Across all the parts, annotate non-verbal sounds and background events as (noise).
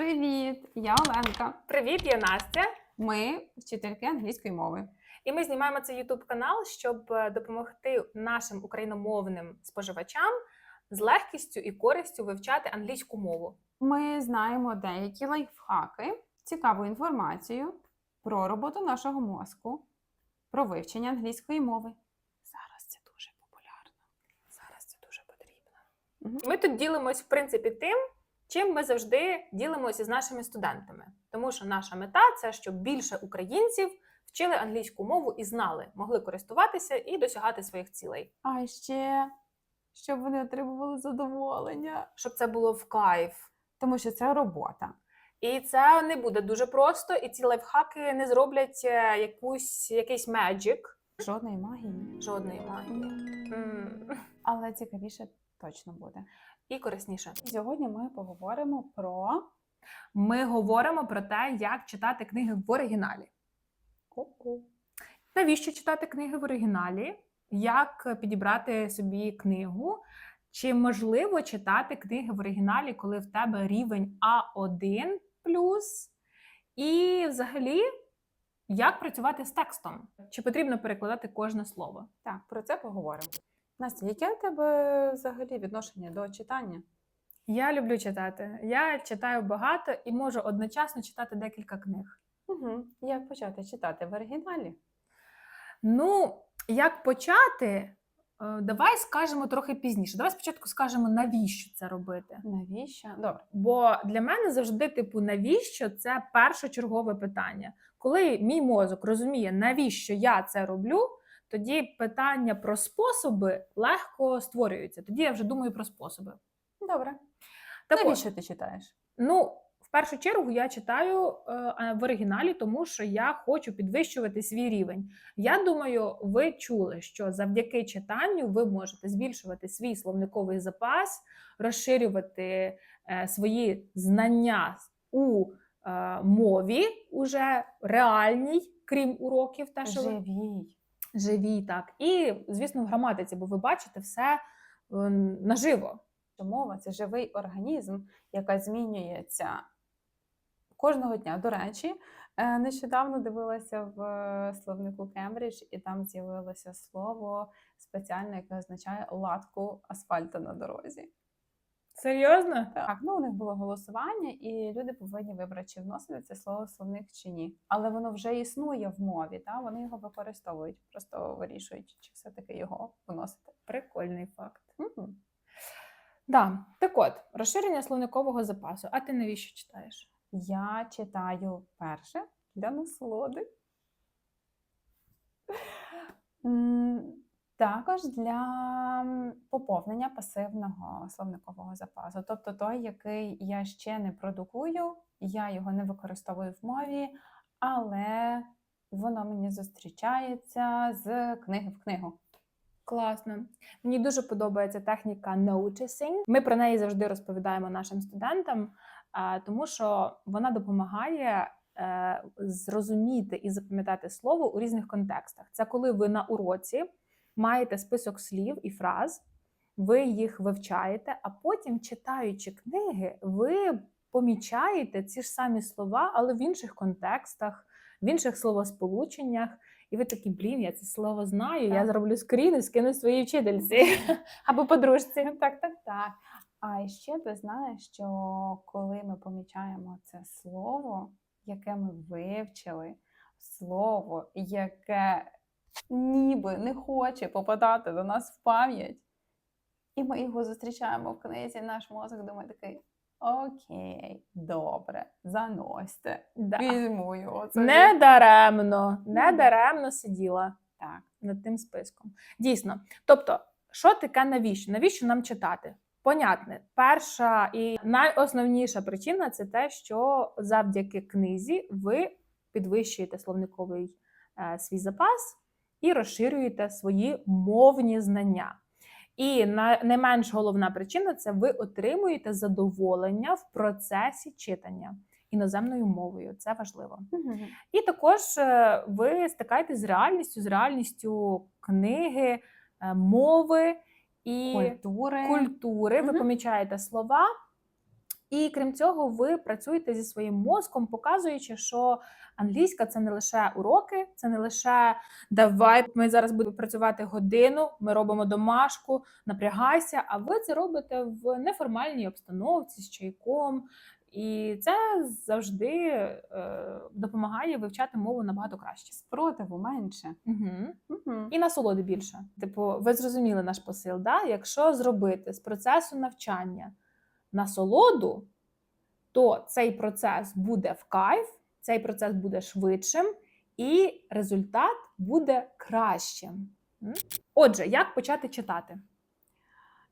Привіт! Я Оленка. Привіт, я Настя. Ми вчительки англійської мови. І ми знімаємо цей YouTube канал, щоб е, допомогти нашим україномовним споживачам з легкістю і користю вивчати англійську мову. Ми знаємо деякі лайфхаки, цікаву інформацію про роботу нашого мозку, про вивчення англійської мови. Зараз це дуже популярно. Зараз це дуже потрібно. Ми тут ділимось, в принципі, тим, чим ми завжди ділимося з нашими студентами. Тому що наша мета це щоб більше українців вчили англійську мову і знали, могли користуватися і досягати своїх цілей. А ще щоб вони отримували задоволення, Щоб це було в кайф. тому що це робота. І це не буде дуже просто, і ці лайфхаки не зроблять е, якусь якийсь magic. Жодної магії. Жодної магії. М. Але цікавіше точно буде. І корисніше. Сьогодні ми поговоримо про Ми говоримо про те, як читати книги в оригіналі. Навіщо читати книги в оригіналі? Як підібрати собі книгу? Чи можливо читати книги в оригіналі, коли в тебе рівень А1 І взагалі, як працювати з текстом? Чи потрібно перекладати кожне слово? Так, про це поговоримо. Настя, яке у тебе взагалі відношення до читання? Я люблю читати. Я читаю багато і можу одночасно читати декілька книг. Угу. Як почати читати в оригіналі? Ну, як почати? Е, Давай скажемо трохи пізніше. Давай спочатку скажемо, навіщо це робити. Навіщо? Добре. Бо для мене завжди, типу, навіщо це першочергове питання. Коли мій мозок розуміє, навіщо я це роблю, тоді питання про способи легко створюються. Тоді я вже думаю про способи. Добре. Так от, ти читаєш? Ну, в першу чергу я читаю е, в оригіналі, тому що я хочу підвищувати свій рівень. Я думаю, ви чули, що завдяки читанню ви можете збільшувати свій словниковий запас, розширювати е, свої знання у е, мові, уже реальній, крім уроків, та що Живі, так. І, звісно, в граматиці, бо ви бачите все е, наживо. Що Мова це живий організм, яка змінюється кожного дня. До речі, е, нещодавно дивилася в е, словнику Кембридж, і там з'явилося слово спеціальне, яке означає латку асфальту на дорозі. Серйозно? Так, ну у них було голосування, і люди повинні вибрати, чи вносити це слово словник чи ні. Але воно вже існує в мові, та вони його використовують, просто вирішують, чи все-таки його вносити. Прикольний факт. Мгм. Да, так от, розширення словникового запасу. А ти навіщо читаєш? Я читаю перше для насолоди. Також для поповнення пасивного словникового запасу. Тобто той, який я ще не продукую, я його не використовую в мові, але воно мені зустрічається з книги в книгу. Класно. Мені дуже подобається техніка noticing. Ми про неї завжди розповідаємо нашим студентам, тому що вона допомагає е, зрозуміти і запам'ятати слово у різних контекстах. Це коли ви на уроці маєте список слів і фраз, ви їх вивчаєте, а потім, читаючи книги, ви помічаєте ці ж самі слова, але в інших контекстах, в інших словосполученнях. І ви такі, блін, я це слово знаю, я зроблю скрін і скину своїй вчительці (laughs) або подружці. (laughs) Так, так, так. А ще ти знаєш, що коли ми помічаємо це слово, яке ми вивчили, слово, яке ніби не хоче попадати до нас в пам'ять, і ми його зустрічаємо в книзі, наш мозок думає такий: Окей, добре, заносьте, Да. візьму його. Це Не даремно, не даремно сиділа так. над тим списком. Дійсно. Тобто, що таке навіщо? Навіщо нам читати? Понятне, перша і найосновніша причина це те, що завдяки книзі ви підвищуєте словниковий е, свій запас і розширюєте свої мовні знання. І не менш головна причина це ви отримуєте задоволення в процесі читання іноземною мовою. Це важливо. Мгм. І також е, ви стикаєтесь з реальністю, з реальністю книги, е, мови і Культури. культури. Ви помічаєте слова, І крім цього, ви працюєте зі своїм мозком, показуючи, що англійська це не лише уроки, це не лише давай, ми зараз будемо працювати годину, ми робимо домашку, напрягайся. А ви це робите в неформальній обстановці з чайком. І це завжди е, допомагає вивчати мову набагато краще. Спротиву менше. Угу. Угу. І насолоди більше. Типу, ви зрозуміли наш посил. Да? Якщо зробити з процесу навчання насолоду, то цей процес буде в кайф, цей процес буде швидшим, і результат буде кращим. Отже, як почати читати?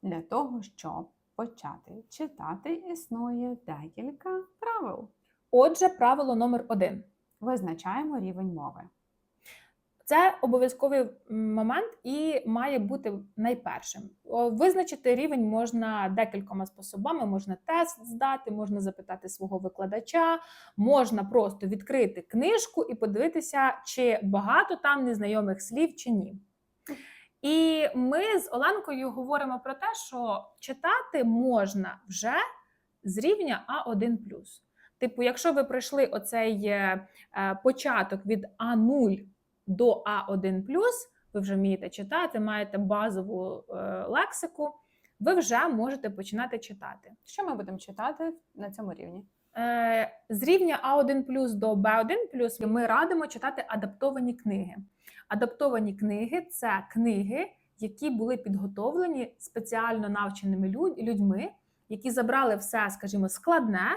Для того, щоб почати читати, існує декілька правил. Отже, правило номер один. Визначаємо рівень мови. Це обов'язковий момент і має бути найпершим. Визначити рівень можна декількома способами. Можна тест здати, можна запитати свого викладача, можна просто відкрити книжку і подивитися, чи багато там незнайомих слів чи ні. І ми з Оленкою говоримо про те, що читати можна вже з рівня А1. Типу, якщо ви пройшли оцей е, е, початок від А0 до А1, ви вже вмієте читати, маєте базову е, лексику, ви вже можете починати читати. Що ми будемо читати на цьому рівні? Е, З рівня А1 до Б1 ми радимо читати адаптовані книги. Адаптовані книги це книги, які були підготовлені спеціально навченими людьми, які забрали все, скажімо, складне,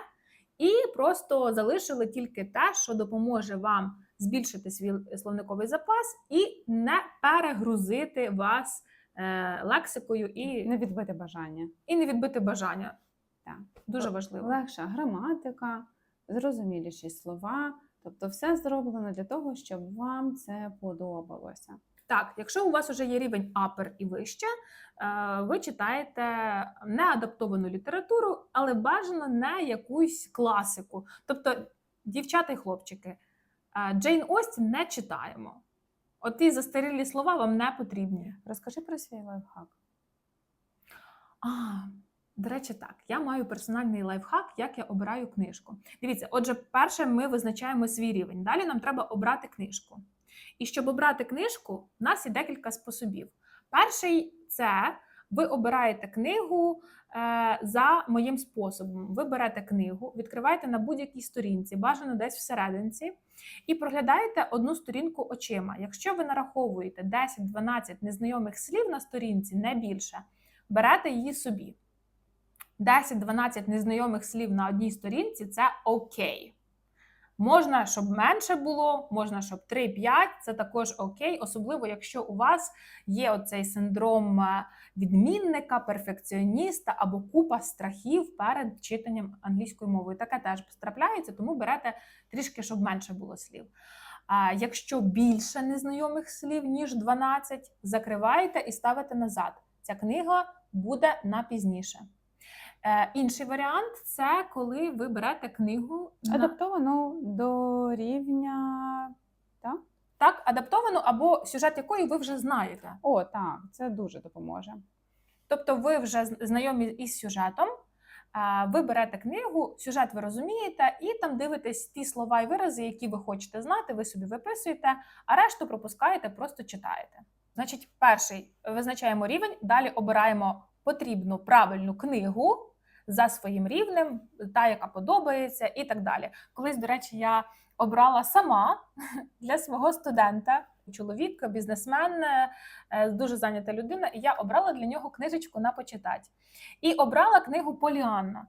і просто залишили тільки те, що допоможе вам збільшити свій словниковий запас і не перегрузити вас е, лексикою і, Не відбити бажання. і не відбити бажання. Так. Дуже важливо. Легша граматика, зрозуміліші слова. Тобто, все зроблено для того, щоб вам це подобалося. Так, якщо у вас вже є рівень апер і вище, е, ви читаєте не адаптовану літературу, але бажано не якусь класику. Тобто, дівчата і хлопчики, Джейн Остін не читаємо. От ті застарілі слова вам не потрібні. Розкажи про свій лайфхак. А, до речі, так, я маю персональний лайфхак, як я обираю книжку. Дивіться, отже, перше, ми визначаємо свій рівень. Далі нам треба обрати книжку. І щоб обрати книжку, в нас є декілька способів. Перший це ви обираєте книгу е, за моїм способом. Ви берете книгу, відкриваєте на будь-якій сторінці, бажано десь всерединці, і проглядаєте одну сторінку очима. Якщо ви нараховуєте 10-12 незнайомих слів на сторінці, не більше, берете її собі. 10-12 незнайомих слів на одній сторінці це окей. Можна, щоб менше було, можна, щоб 3-5, це також окей, особливо якщо у вас є оцей синдром е, відмінника, перфекціоніста або купа страхів перед читанням англійською мовою. Таке теж трапляється, тому берете трішки, щоб менше було слів. А якщо більше незнайомих слів, ніж 12, закриваєте і ставите назад. Ця книга буде на пізніше. Е, інший варіант це коли ви берете книгу на до рівня. так адаптовану або сюжет якої ви вже знаєте. О, так, це дуже допоможе. Тобто, ви вже знайомі із сюжетом. Ви берете книгу, сюжет ви розумієте, і там дивитесь ті слова і вирази, які ви хочете знати, ви собі виписуєте, а решту пропускаєте, просто читаєте. Значить, перший визначаємо рівень, далі обираємо потрібну правильну книгу за своїм рівнем, та, яка подобається, і так далі. Колись, до речі, я обрала сама (laughs) для свого студента. Чоловік, бізнесмен, е, дуже зайнята людина, і я обрала для нього книжечку на почитати. І обрала книгу Поліанна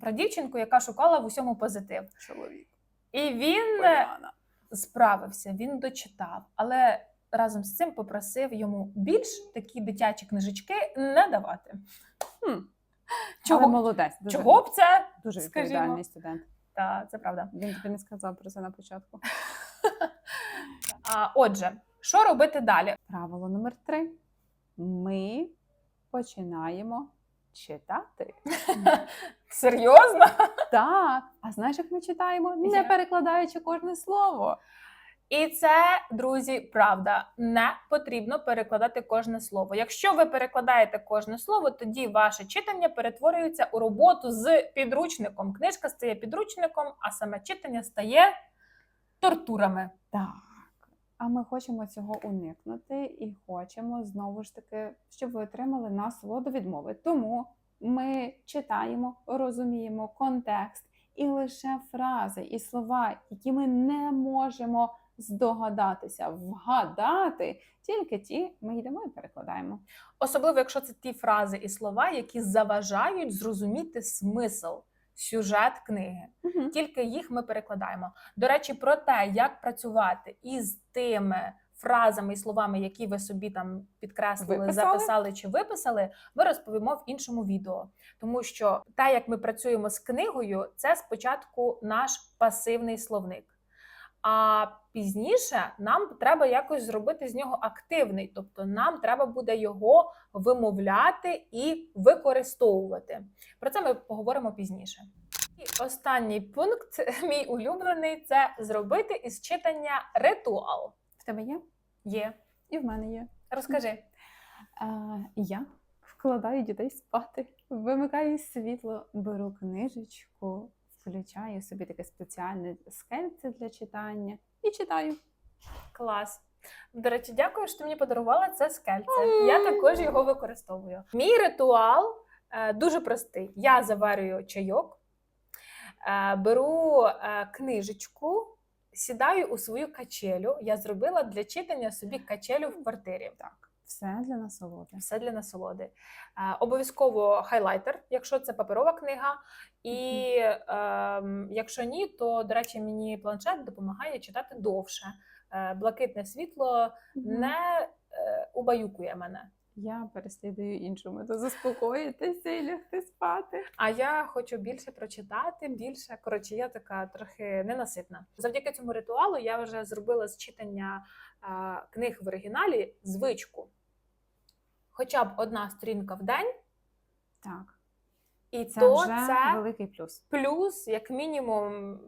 про дівчинку, яка шукала в усьому позитив. чоловік. І він е, справився, він дочитав, але разом з цим попросив йому більш такі дитячі книжечки не давати. Хм. (laughs) Чого? Але молодець. Дуже, Чого б це? дуже скажімо? відповідальний студент. Та це правда. Він тобі не сказав про це на початку. (laughs) А, отже, що робити далі? Правило номер три. Ми починаємо читати. (laughs) Серйозно? Так. А знаєш, як ми читаємо? Не перекладаючи кожне слово. І це, друзі, правда, не потрібно перекладати кожне слово. Якщо ви перекладаєте кожне слово, тоді ваше читання перетворюється у роботу з підручником. Книжка стає підручником, а саме читання стає тортурами. Так. А ми хочемо цього уникнути і хочемо знову ж таки, щоб ви отримали насолоду від мови. Тому ми читаємо, розуміємо контекст і лише фрази і слова, які ми не можемо здогадатися, вгадати, тільки ті ми йдемо і перекладаємо. Особливо, якщо це ті фрази і слова, які заважають зрозуміти смисл, сюжет книги. Мгм. Тільки їх ми перекладаємо. До речі, про те, як працювати із тими фразами і словами, які ви собі там підкреслили, Виписали. записали чи виписали, ми розповімо в іншому відео. Тому що те, як ми працюємо з книгою, це спочатку наш пасивний словник. А пізніше нам треба якось зробити з нього активний, тобто нам треба буде його вимовляти і використовувати. Про це ми поговоримо пізніше. І останній пункт, (laughs) мій улюблений, це зробити із читання ритуал. В тебе є? Є. І в мене є. Розкажи. Е, я вкладаю дітей спати, вимикаю світло, беру книжечку, включаю собі таке спеціальне скельце для читання і читаю. Клас. До речі, дякую, що ти мені подарувала це скельце. Я також його використовую. Мій ритуал е, дуже простий. Я заварюю чайок, е, беру е, книжечку, сідаю у свою качелю. Я зробила для читання собі качелю в квартирі. Так, все для насолоди. Все для насолоди. Е, обов'язково хайлайтер, якщо це паперова книга. І ем, якщо ні, то, до речі, мені планшет допомагає читати довше. Е, блакитне світло не е, убаюкує мене. Я переслідую іншу мету заспокоїтися і лягти спати. А я хочу більше прочитати, більше. Коротше, я така трохи ненаситна. Завдяки цьому ритуалу я вже зробила з читання е, книг в оригіналі звичку. Хоча б одна сторінка в день, Так, і це то вже це великий плюс. плюс як мінімум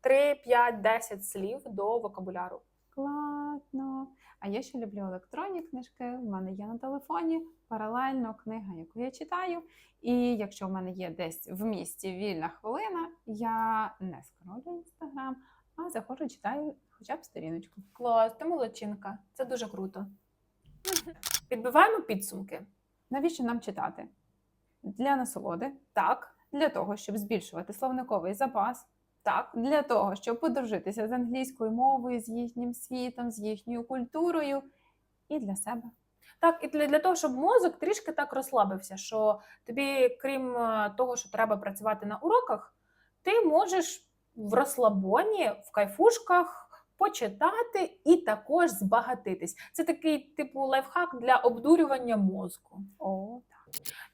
3, 5, 10 слів до вокабуляру. Складно. А я ще люблю електронні книжки. В мене є на телефоні паралельно книга, яку я читаю. І якщо в мене є десь в місті вільна хвилина, я не скролю інстаграм, а заходжу, читаю хоча б сторіночку. Клас, ти молодчинка. Це дуже круто. Підбиваємо підсумки. Навіщо нам читати? Для насолоди, так, для того, щоб збільшувати словниковий запас, так, для того, щоб подружитися з англійською мовою, з їхнім світом, з їхньою культурою, і для себе. Так, і для, для того, щоб мозок трішки так розслабився, що тобі, крім е, того, що треба працювати на уроках, ти можеш в розслабоні, в кайфушках почитати і також збагатитись. Це такий типу лайфхак для обдурювання мозку. О,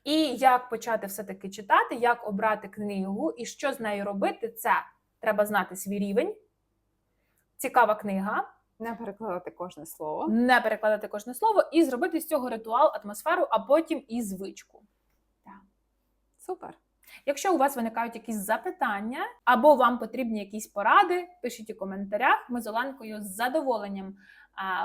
І як почати все-таки читати, як обрати книгу і що з нею робити, це треба знати свій рівень. Цікава книга, не перекладати кожне слово. не перекладати кожне слово і зробити з цього ритуал, атмосферу, а потім і звичку. Супер. Якщо у вас виникають якісь запитання або вам потрібні якісь поради, пишіть у коментарях. Ми з Оленкою з задоволенням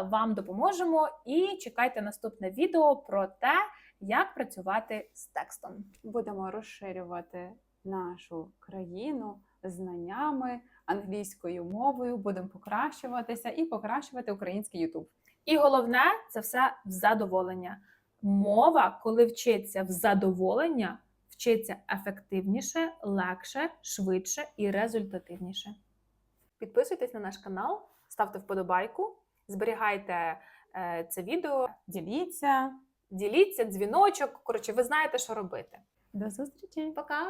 вам допоможемо. І чекайте наступне відео про те, як працювати з текстом. Будемо розширювати нашу країну знаннями, англійською мовою, будемо покращуватися і покращувати український Ютуб. І головне це все в задоволення. Мова, коли вчиться в задоволення, вчиться ефективніше, легше, швидше і результативніше. Підписуйтесь на наш канал, ставте вподобайку, зберігайте е, це відео, Діліться. діліться, дзвіночок. Коротше, ви знаєте, що робити. До зустрічі! Пока!